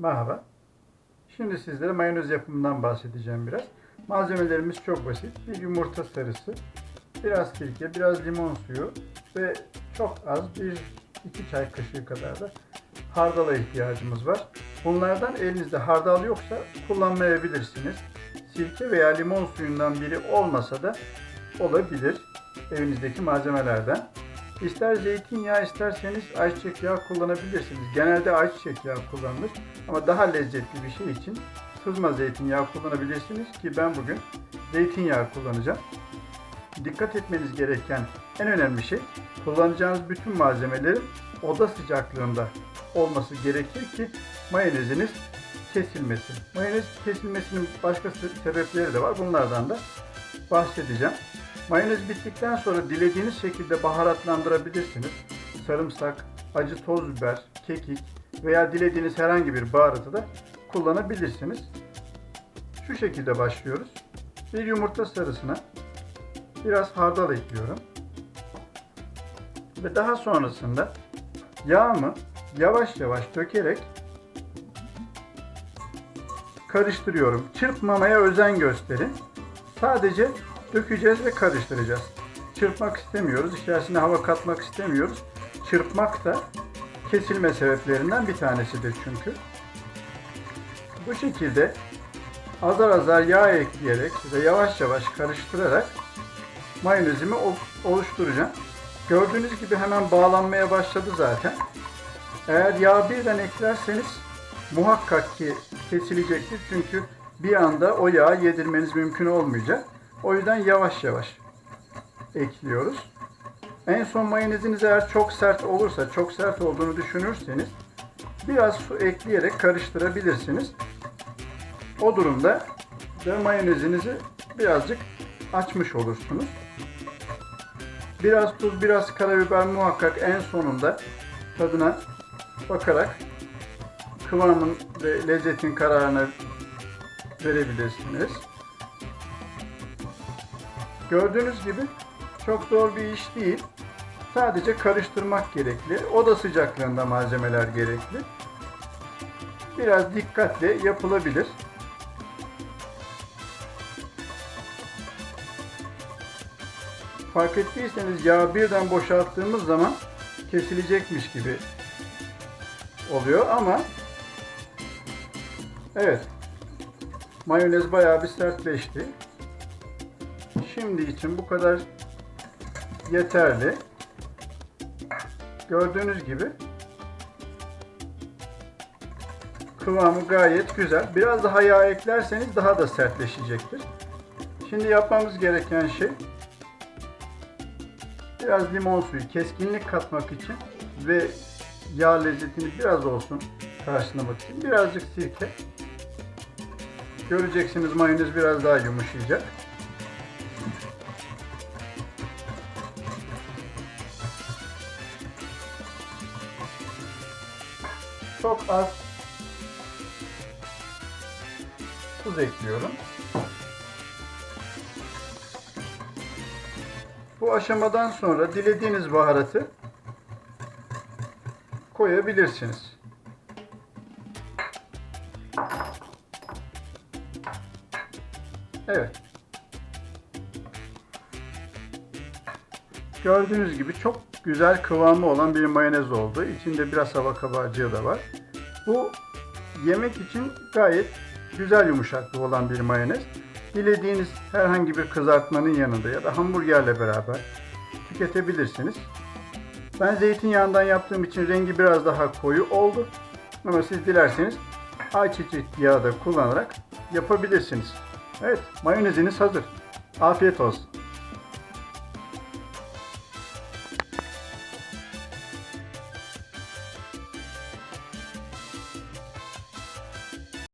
Merhaba. Şimdi sizlere mayonez yapımından bahsedeceğim biraz. Malzemelerimiz çok basit. Bir yumurta sarısı, biraz sirke, biraz limon suyu ve çok az bir iki çay kaşığı kadar da hardala ihtiyacımız var. Bunlardan elinizde hardal yoksa kullanmayabilirsiniz. Sirke veya limon suyundan biri olmasa da olabilir evinizdeki malzemelerden. İster zeytinyağı isterseniz ayçiçek yağı kullanabilirsiniz. Genelde ayçiçek yağı kullanılır ama daha lezzetli bir şey için sızma zeytinyağı kullanabilirsiniz ki ben bugün zeytinyağı kullanacağım. Dikkat etmeniz gereken en önemli şey kullanacağınız bütün malzemelerin oda sıcaklığında olması gerekir ki mayoneziniz kesilmesin. Mayonez kesilmesinin başka se- sebepleri de var. Bunlardan da bahsedeceğim. Mayonez bittikten sonra dilediğiniz şekilde baharatlandırabilirsiniz. Sarımsak, acı toz biber, kekik veya dilediğiniz herhangi bir baharatı da kullanabilirsiniz. Şu şekilde başlıyoruz. Bir yumurta sarısına biraz hardal ekliyorum. Ve daha sonrasında yağımı yavaş yavaş dökerek karıştırıyorum. Çırpmamaya özen gösterin. Sadece dökeceğiz ve karıştıracağız. Çırpmak istemiyoruz. İçerisine hava katmak istemiyoruz. Çırpmak da kesilme sebeplerinden bir tanesidir çünkü. Bu şekilde azar azar yağ ekleyerek ve yavaş yavaş karıştırarak mayonezimi ol- oluşturacağım. Gördüğünüz gibi hemen bağlanmaya başladı zaten. Eğer yağ birden eklerseniz muhakkak ki kesilecektir. Çünkü bir anda o yağı yedirmeniz mümkün olmayacak. O yüzden yavaş yavaş ekliyoruz. En son mayoneziniz eğer çok sert olursa, çok sert olduğunu düşünürseniz biraz su ekleyerek karıştırabilirsiniz. O durumda da mayonezinizi birazcık açmış olursunuz. Biraz tuz, biraz karabiber muhakkak en sonunda tadına bakarak kıvamın ve lezzetin kararını verebilirsiniz. Gördüğünüz gibi çok zor bir iş değil. Sadece karıştırmak gerekli. Oda sıcaklığında malzemeler gerekli. Biraz dikkatle yapılabilir. Fark ettiyseniz yağı birden boşalttığımız zaman kesilecekmiş gibi oluyor ama evet mayonez bayağı bir sertleşti. Şimdi için bu kadar yeterli. Gördüğünüz gibi kıvamı gayet güzel. Biraz daha yağ eklerseniz daha da sertleşecektir. Şimdi yapmamız gereken şey biraz limon suyu keskinlik katmak için ve yağ lezzetini biraz olsun karşılamak için birazcık sirke. Göreceksiniz mayonez biraz daha yumuşayacak. Çok az tuz ekliyorum. Bu aşamadan sonra dilediğiniz baharatı koyabilirsiniz. Evet. Gördüğünüz gibi çok güzel kıvamı olan bir mayonez oldu. İçinde biraz hava kabarcığı da var. Bu yemek için gayet güzel yumuşaklığı olan bir mayonez. Dilediğiniz herhangi bir kızartmanın yanında ya da hamburgerle beraber tüketebilirsiniz. Ben zeytinyağından yaptığım için rengi biraz daha koyu oldu. Ama siz dilerseniz ayçiçek yağı da kullanarak yapabilirsiniz. Evet, mayoneziniz hazır. Afiyet olsun.